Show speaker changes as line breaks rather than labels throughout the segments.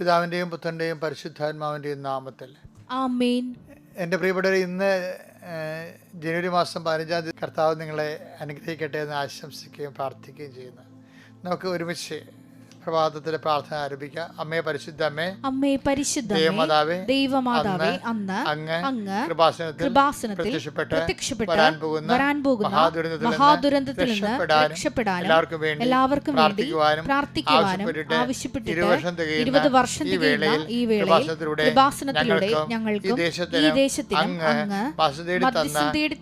പിതാവിന്റെയും പുത്രന്റെയും പരിശുദ്ധാത്മാവിന്റെയും നാമത്തിൽ. എന്റെ പ്രിയപ്പെട്ടവർ ഇന്ന് ജനുവരി മാസം പതിനഞ്ചാം തീയതി കർത്താവ് നിങ്ങളെ അനുഗ്രഹിക്കട്ടെ എന്ന് ആശംസിക്കുകയും പ്രാർത്ഥിക്കുകയും ചെയ്യുന്നു. നമുക്ക് ഒരുമിച്ച് പ്രഭാതത്തിലെ പ്രാർത്ഥന ആരംഭിക്കാം അമ്മേ പരിശുദ്ധ അമ്മേ
അമ്മേ പരിശുദ്ധ
ദൈവമാതാവേ
ദൈവമാതാവേ
അന്ന് അങ്ങ്
അങ്ങ്
കൃപാസനത്തിൽ
കൃപാസനത്തിൽ
പ്രത്യക്ഷപ്പെട്ട്
പ്രത്യക്ഷപ്പെട്ട്
വരാൻ പോകുന്ന
വരാൻ പോകുന്ന
മഹാദുരന്തത്തിൽ നിന്ന് രക്ഷപ്പെടാനും എല്ലാവർക്കും വേണ്ടി
എല്ലാവർക്കും വേണ്ടി
പ്രാർത്ഥിക്കുവാനും ആവശ്യപ്പെട്ടിട്ട്
ഇരുപത് വർഷം
ഈ
തികയുന്ന ഈ വേളയിൽ
കൃപാസനത്തിലൂടെ ഞങ്ങൾക്കും ഈ ദേശത്തിനും
ദേശത്തിനും
അങ്ങ് തേടി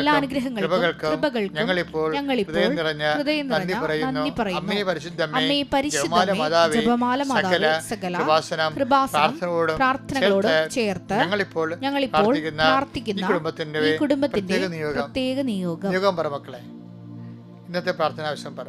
എല്ലാ അനുഗ്രഹങ്ങൾക്കും കൃപകൾക്കും ഞങ്ങളിപ്പോൾ
ഞങ്ങളിപ്പോൾ
ഹൃദയം നിറഞ്ഞ നന്ദി പറയുന്നു
അമ്മയെ പറയുന്നു.
അമ്മേ പരിശുദ്ധ
അമ്മേ പരിശുദ്ധമേ
ജപമാല മാതാവേ സകല കൃപാസനം പ്രാർത്ഥനകളോടും ചേർത്ത് ഞങ്ങളിപ്പോൾ
ഞങ്ങളിപ്പോൾ
പ്രാർത്ഥിക്കുന്ന കുടുംബത്തിന്റെ പ്രത്യേക നിയോഗം.
പ്രത്യേക നിയോഗം.
നിയോഗം പറ മക്കളെ. ഇന്നത്തെ പ്രാർത്ഥന ആവശ്യം പറ.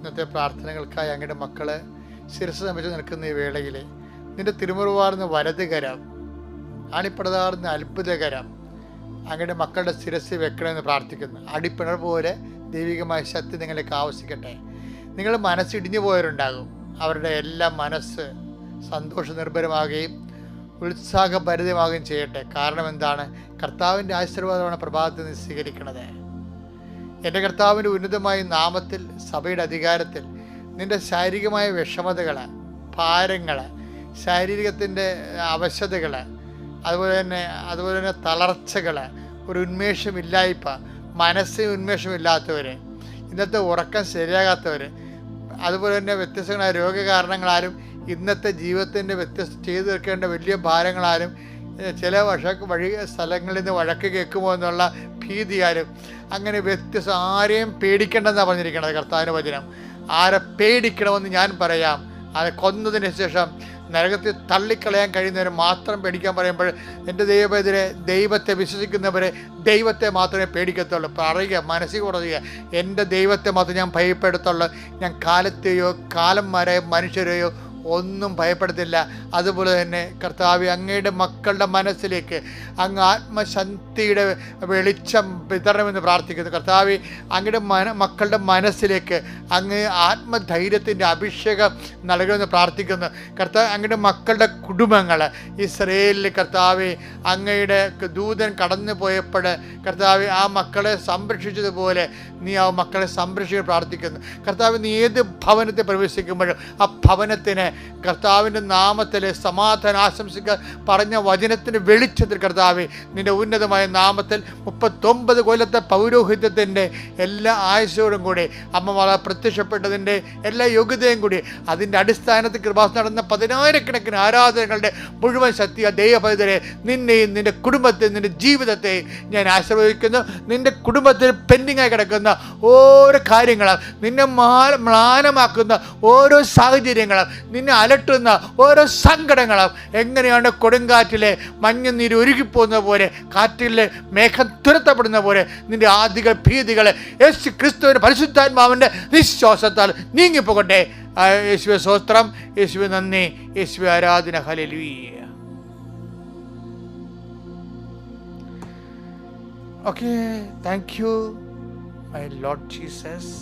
ഇന്നത്തെ പ്രാർത്ഥനകൾക്കായി അങ്ങയുടെ മക്കളെ ശിരസ് സമിച്ച് നിൽക്കുന്ന ഈ വേളയിൽ നിന്റെ തിരുമുറവാർന്ന് വലതുകരം കരം അണിപ്പടതാർന്ന അത്ഭുതകരം അങ്ങയുടെ മക്കളുടെ ശിരസ് വെക്കണമെന്ന് പ്രാർത്ഥിക്കുന്നു. അടിപ്പിണർ പോലെ ദൈവികമായ ശക്തി നിങ്ങളിലേക്ക് ആവശ്യിക്കട്ടെ. നിങ്ങൾ മനസ്സിടിഞ്ഞു പോയവരുണ്ടാകും. അവരുടെ എല്ലാ മനസ്സ് സന്തോഷ നിർഭരമാകുകയും ഉത്സാഹഭരിതമാകുകയും ചെയ്യട്ടെ. കാരണം എന്താണ്? കർത്താവിന്റെ ആശീർവാദമാണ് പ്രഭാതത്തിൽ നിന്ന് എന്റെ കർത്താവിന്റെ ഉന്നതമായ നാമത്തിൽ സഭയുടെ അധികാരത്തിൽ നിന്റെ ശാരീരികമായ വിഷമതകൾ ഭാരങ്ങൾ ശാരീരികത്തിന്റെ അവശതകൾ അതുപോലെ തന്നെ അതുപോലെ തന്നെ തളർച്ചകൾ ഒരു ഉന്മേഷമില്ലായ്പ മനസ്സിന് ഉന്മേഷമില്ലാത്തവർ ഇന്നത്തെ ഉറക്കം ശരിയാകാത്തവർ അതുപോലെ തന്നെ വ്യത്യസ്തങ്ങളായ രോഗകാരണങ്ങളാലും ഇന്നത്തെ ജീവിതത്തിന്റെ വ്യത്യസ്ത ചെയ്തു തീർക്കേണ്ട വലിയ ഭാരങ്ങളാലും ചില വഴക്ക് വഴി സ്ഥലങ്ങളിൽ നിന്ന് വഴക്ക് കേൾക്കുമോ എന്നുള്ള ഭീതിയാലും അങ്ങനെ വ്യത്യസ്ത ആരെയും പേടിക്കേണ്ടെന്നാണ് പറഞ്ഞിരിക്കുന്നത് കർത്താവിന്റെ വചനം. ആരെ പേടിക്കണമെന്ന് ഞാൻ പറയാം. ആരെ കൊന്നതിന് ശേഷം നരകത്തിൽ തള്ളിക്കളയാൻ കഴിയുന്നവരെ മാത്രം പേടിക്കാൻ പറയുമ്പോൾ എന്റെ ദൈവത്തിനെ ദൈവത്തെ വിശ്വസിക്കുന്നവരെ ദൈവത്തെ മാത്രമേ പേടിക്കത്തുള്ളൂ. പറയുക മനസ്സിൽ പറയുക എന്റെ ദൈവത്തെ മാത്രം ഞാൻ ഭയപ്പെടുത്തുള്ളൂ. ഞാൻ കാലത്തെയോ കാലം വരെ മനുഷ്യരെയോ ഒന്നും ഭയപ്പെടുത്തില്ല. അതുപോലെ തന്നെ കർത്താവ് അങ്ങയുടെ മക്കളുടെ മനസ്സിലേക്ക് അങ്ങ് ആത്മശക്തിയുടെ വെളിച്ചം വിതരണമെന്ന് പ്രാർത്ഥിക്കുന്നു. കർത്താവ് അങ്ങയുടെ മന മക്കളുടെ മനസ്സിലേക്ക് അങ്ങ് ആത്മധൈര്യത്തിന്റെ അഭിഷേകം നൽകണമെന്ന് പ്രാർത്ഥിക്കുന്നു. കർത്താവ് അങ്ങയുടെ മക്കളുടെ കുടുംബങ്ങൾ ഇസ്രയേലിൽ കർത്താവ് അങ്ങയുടെ ദൂതൻ കടന്നു പോയപ്പോൾ കർത്താവ് ആ മക്കളെ സംരക്ഷിച്ചതുപോലെ നീ ആ മക്കളെ സംരക്ഷിക്കാൻ പ്രാർത്ഥിക്കുന്നു. കർത്താവ് നീ ഏത് ഭവനത്തെ പ്രവേശിക്കുമ്പോഴും ആ ഭവനത്തിന് കർത്താവിന്റെ നാമത്തിൽ സമാധാനം ആശംസിക്കാൻ പറഞ്ഞ വചനത്തിന്റെ വെളിച്ചത്തിൽ കർത്താവ് നിന്റെ ഉന്നതമായ നാമത്തിൽ മുപ്പത്തൊമ്പത് കൊല്ലത്തെ പൗരോഹിത്യത്തിന്റെ എല്ലാ ആയുസോടും കൂടി അമ്മ വള പ്രത്യക്ഷപ്പെട്ടതിന്റെ എല്ലാ യോഗ്യതയും കൂടി അതിന്റെ അടിസ്ഥാനത്തിൽ കൃപാസ് നടന്ന പതിനായിരക്കണക്കിന് ആരാധനകളുടെ മുഴുവൻ ശക്തി ദൈവപൈതരെ നിന്നെയും നിന്റെ കുടുംബത്തെയും നിന്റെ ജീവിതത്തെയും ഞാൻ ആശ്രയിക്കുന്നു നിന്റെ കുടുംബത്തിൽ പെൻഡിങ്ങായി കിടക്കുന്ന ഓരോ കാര്യങ്ങളും നിന്നെ മാ- മ്ലാനമാക്കുന്ന ഓരോ സാഹചര്യങ്ങളും നിന്നെ അലട്ടുന്ന ഓരോ സങ്കടങ്ങളും എങ്ങനെയാണ് കൊടുങ്കാറ്റിലെ മഞ്ഞുനീര് ഒരുകിപ്പോകുന്ന പോലെ കാറ്റിലെ മേഘം തുരത്തപ്പെടുന്ന പോലെ നിന്റെ ആദികൾ ഭീതികൾ യേശു ക്രിസ്തുവിന്റെ പരിശുദ്ധാത്മാവിന്റെ നിശ്വാസത്താൽ നീങ്ങിപ്പോകട്ടെ. യേശുവെ സ്വസ്ത്രം യേശുവെ നന്ദി. യേശുവെ ആരാധന. Hallelujah okay thank you my lord Jesus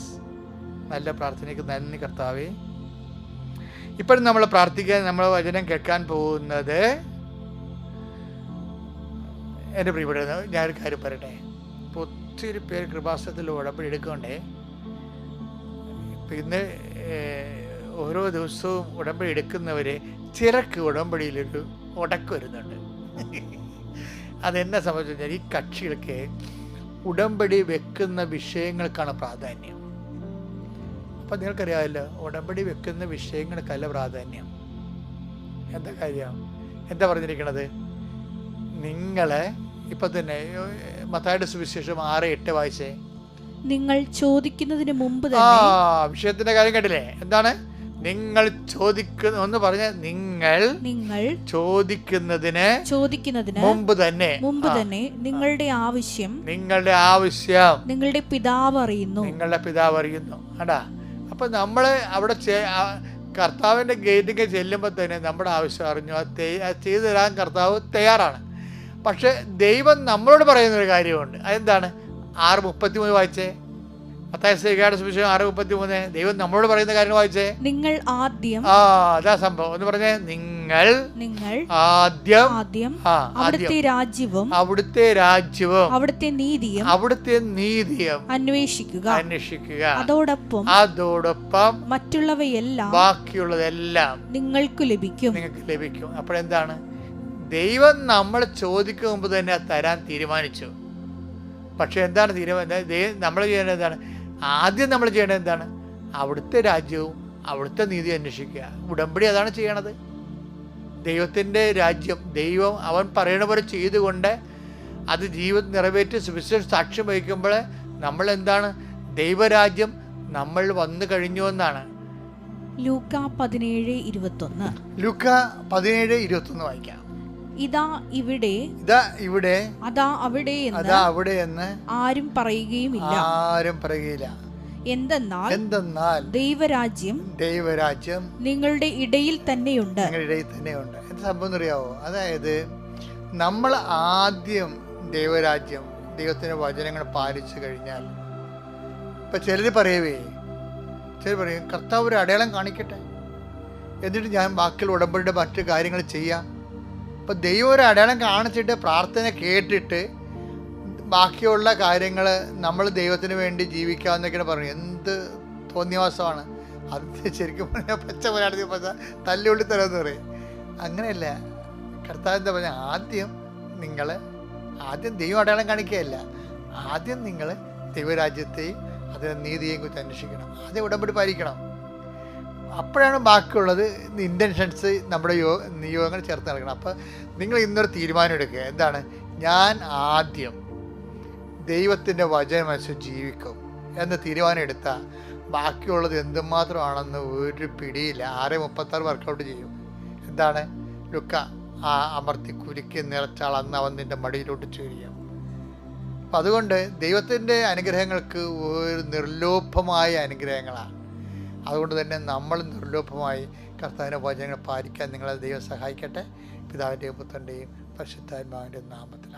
നല്ല പ്രാർത്ഥനയ്ക്ക് നന്ദി കർത്താവേ. ഇപ്പോഴും നമ്മൾ പ്രാർത്ഥിക്കാൻ നമ്മൾ വചനം കേൾക്കാൻ പോകുന്നത് എന്റെ പ്രിയപ്പെട്ട ഞാനൊരു കാര്യം പറയട്ടെ? ഇപ്പോൾ ഒത്തിരി പേര് കൃപാസനത്തിൽ എടുക്കണ്ടേ പിന്നെ ഓരോ ദിവസവും ഉടമ്പടി എടുക്കുന്നവർ ചിലക്ക് ഉടമ്പടിയിലൊരു ഉടക്ക് വരുന്നുണ്ട്. അതെന്നെ സംബന്ധിച്ച് കഴിഞ്ഞാൽ ഈ കക്ഷികൾക്ക് ഉടമ്പടി വെക്കുന്ന വിഷയങ്ങൾക്കാണ് പ്രാധാന്യം. അപ്പം നിങ്ങൾക്കറിയാമല്ലോ ഉടമ്പടി വെക്കുന്ന വിഷയങ്ങൾക്കല്ല പ്രാധാന്യം. എന്താ കാര്യം? എന്താ പറഞ്ഞിരിക്കണത്? നിങ്ങളെ ഇപ്പൊ തന്നെ മത്തായുടെ സുവിശേഷം ആറ് എട്ട് വായിച്ചേ?
നിങ്ങൾ ചോദിക്കുന്നതിന് മുമ്പ്
ആ വിഷയത്തിന്റെ കാര്യം കേട്ടില്ലേ? എന്താണ്? നിങ്ങൾ ചോദിക്കുന്ന ഒന്ന് പറഞ്ഞ നിങ്ങൾ
നിങ്ങൾ
ചോദിക്കുന്നതിന്
ചോദിക്കുന്നതിന്
മുമ്പ് തന്നെ.
മുമ്പ് തന്നെ നിങ്ങളുടെ ആവശ്യം
നിങ്ങളുടെ ആവശ്യം
നിങ്ങളുടെ പിതാവ് അറിയുന്നു.
നിങ്ങളുടെ പിതാവ് അറിയുന്നു. അടാ അപ്പൊ നമ്മൾ അവിടെ കർത്താവിന്റെ ഗേറ്റിക്ക് ചെല്ലുമ്പോൾ തന്നെ നമ്മുടെ ആവശ്യം അറിഞ്ഞു. അത് ചെയ്തു തരാൻ കർത്താവ് തയ്യാറാണ്. പക്ഷെ ദൈവം നമ്മളോട് പറയുന്നൊരു കാര്യമുണ്ട്. അതെന്താണ്? ആറ് മുപ്പത്തി മൂന്ന് വായിച്ചേ. പത്തായ ശ്രീകാട് സുവിശേഷം ആറ് മുപ്പത്തി മൂന്ന് ദൈവം നമ്മളോട് പറയുന്ന കാര്യം വായിച്ചേ.
നിങ്ങൾ ആദ്യം
ആ അതാ സംഭവം. എന്ന് പറഞ്ഞേ നിങ്ങൾ
നിങ്ങൾ
ആദ്യം
ആദ്യം അവിടുത്തെ രാജ്യവും
അവിടുത്തെ രാജ്യവും
അവിടുത്തെ നീതിയും
അവിടുത്തെ നീതിയും
അന്വേഷിക്കുക.
അന്വേഷിക്കുക.
അതോടൊപ്പം
അതോടൊപ്പം
മറ്റുള്ളവയെല്ലാം
ബാക്കിയുള്ളതെല്ലാം
നിങ്ങൾക്ക് ലഭിക്കും.
നിങ്ങൾക്ക് ലഭിക്കും. അപ്പോഴെന്താണ്? ദൈവം നമ്മൾ ചോദിക്കും മുമ്പ് തന്നെ തരാൻ തീരുമാനിച്ചു. പക്ഷെ എന്താണ് തീരുമാനം? നമ്മൾ ചെയ്യേണ്ടത് എന്താണ്? ആദ്യം നമ്മൾ ചെയ്യേണ്ടത് എന്താണ്? അവിടുത്തെ രാജ്യവും അവിടുത്തെ നീതി അന്വേഷിക്കുക. ഉടമ്പടി അതാണ് ചെയ്യണത്. ദൈവത്തിന്റെ രാജ്യം ദൈവം അവൻ പറയണ പോലെ ചെയ്തുകൊണ്ട് അത് ജീവിതം നിറവേറ്റി സുവിശേഷ സാക്ഷ്യം വഹിക്കുമ്പോൾ നമ്മൾ എന്താണ് ദൈവരാജ്യം നമ്മൾ വന്നു കഴിഞ്ഞു എന്നാണ്.
ലൂക്ക പതിനേഴ് ഇരുപത്തൊന്ന്.
ലൂക്ക പതിനേഴ് ഇരുപത്തൊന്ന് വായിക്കാം.
ഇതാ ഇവിടെ
ഇതാ ഇവിടെ
അതാ അവിടെ
അതാ അവിടെ എന്ന്
ആരും പറയുകയുമില്ല.
ആരും പറയുകയില്ല.
എന്തെന്നാൽ
എന്തെന്നാൽ
ദൈവരാജ്യം
ദൈവരാജ്യം
നിങ്ങളുടെ ഇടയിൽ തന്നെയുണ്ട്.
നിങ്ങളുടെ ഇടയിൽ തന്നെയുണ്ട്. എന്ത് സംഭവം അറിയാവോ അതായത് നമ്മൾ ആദ്യം ദൈവരാജ്യം ദൈവത്തിന്റെ വചനങ്ങൾ പാലിച്ചു കഴിഞ്ഞാൽ ഇപ്പം ചിലർ പറയവേ ചിലർ പറയും കർത്താവ് ഒരു അടയാളം കാണിക്കട്ടെ? എന്നിട്ട് ഞാൻ ബാക്കിയുള്ള ഉടമ്പടിയുടെ മറ്റു കാര്യങ്ങൾ ചെയ്യാം. അപ്പം ദൈവം ഒരു അടയാളം കാണിച്ചിട്ട് പ്രാർത്ഥന കേട്ടിട്ട് ബാക്കിയുള്ള കാര്യങ്ങൾ നമ്മൾ ദൈവത്തിന് വേണ്ടി ജീവിക്കാമെന്നൊക്കെയാണ് പറഞ്ഞു എന്ത് തോന്നിയവാസമാണ്. അത് ശരിക്കും പറഞ്ഞാൽ പച്ച മലയാളത്തിൽ പച്ച തല്ലുള്ളി തരാമെന്ന് പറയും. അങ്ങനെയല്ല. കർത്താവ് എന്താ പറഞ്ഞാൽ ആദ്യം നിങ്ങൾ ആദ്യം ദൈവം അടയാളം കാണിക്കുകയല്ല. ആദ്യം നിങ്ങൾ ദൈവരാജ്യത്തെയും അതിന്റെ നീതിയെയും കുറിച്ച് അന്വേഷിക്കണം. ആദ്യം ഉടമ്പടി പാലിക്കണം. അപ്പോഴാണ് ബാക്കിയുള്ളത് ഇന്റൻഷൻസ് നമ്മുടെ യോ നിയോഗങ്ങൾ ചേർത്ത് നൽകണം അപ്പോൾ നിങ്ങൾ ഇന്നൊരു തീരുമാനം എടുക്കുക. എന്താണ്? ഞാൻ ആദ്യം ദൈവത്തിന്റെ വചനമനുസരിച്ച് ജീവിക്കും എന്ന് തീരുമാനം എടുത്താൽ ബാക്കിയുള്ളത് എന്തുമാത്രമാണെന്ന് ഒരു പിടിയില്ല. ആറ് മുപ്പത്താറ് വർക്കൗട്ട് ചെയ്യും. എന്താണ്? ലുക്ക ആ അമർത്തി കുരുക്കി നിറച്ചാൽ അന്ന് അവൻ നിന്റെ മടിയിലോട്ട് ചേരിയും അപ്പം അതുകൊണ്ട് ദൈവത്തിന്റെ അനുഗ്രഹങ്ങൾക്ക് ഒരു നിർലോഭമായ അനുഗ്രഹങ്ങളാണ്. അതുകൊണ്ട് തന്നെ നമ്മൾ നിർലോഭമായി കർത്താവിന്റെ വചനങ്ങൾ പാലിക്കാൻ നിങ്ങളെ ദൈവം സഹായിക്കട്ടെ. പിതാവിന്റെയും പുത്രന്റെയും പരിശുദ്ധാത്മാവിന്റെ നാമത്തിൽ